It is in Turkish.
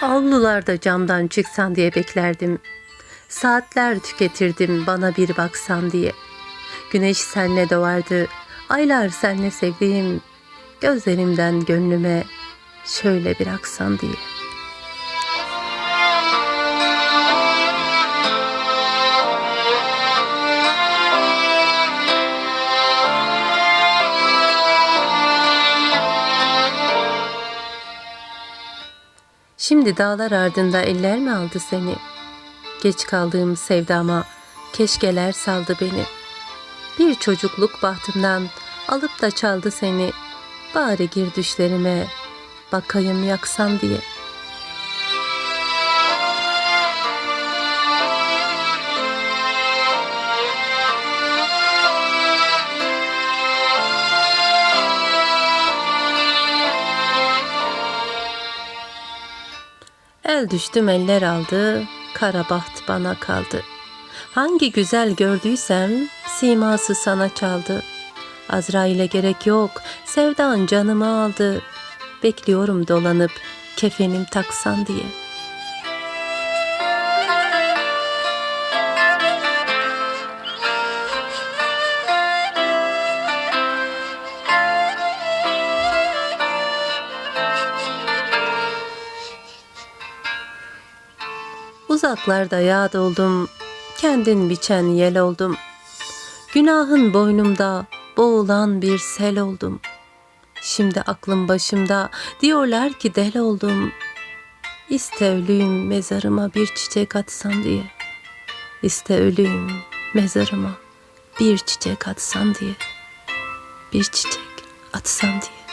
Sularda camdan çıksan diye beklerdim. Saatler tüketirdim bana bir baksan diye. Güneş senle doğardı, aylar senle sevdiğim. Gözlerimden gönlüme şöyle bir aksan diye. Şimdi dağlar ardında eller mi aldı seni? Geç kaldığım sevdama keşkeler saldı beni. Bir çocukluk bahtımdan alıp da çaldı seni. Bari gir düşlerime bakayım yaksan diye. El düştüm eller aldı, kara baht bana kaldı. Hangi güzel gördüysem siması sana çaldı. Azrail'e gerek yok, sevdan canımı aldı. Bekliyorum dolanıp kefenim taksan diye. Uzaklarda yağ oldum, kendin biçen yel oldum. Günahın boynumda boğulan bir sel oldum. Şimdi aklım başımda diyorlar ki del oldum. İste öleyim mezarıma bir çiçek atsan diye. İste öleyim mezarıma bir çiçek atsan diye. Bir çiçek atsan diye.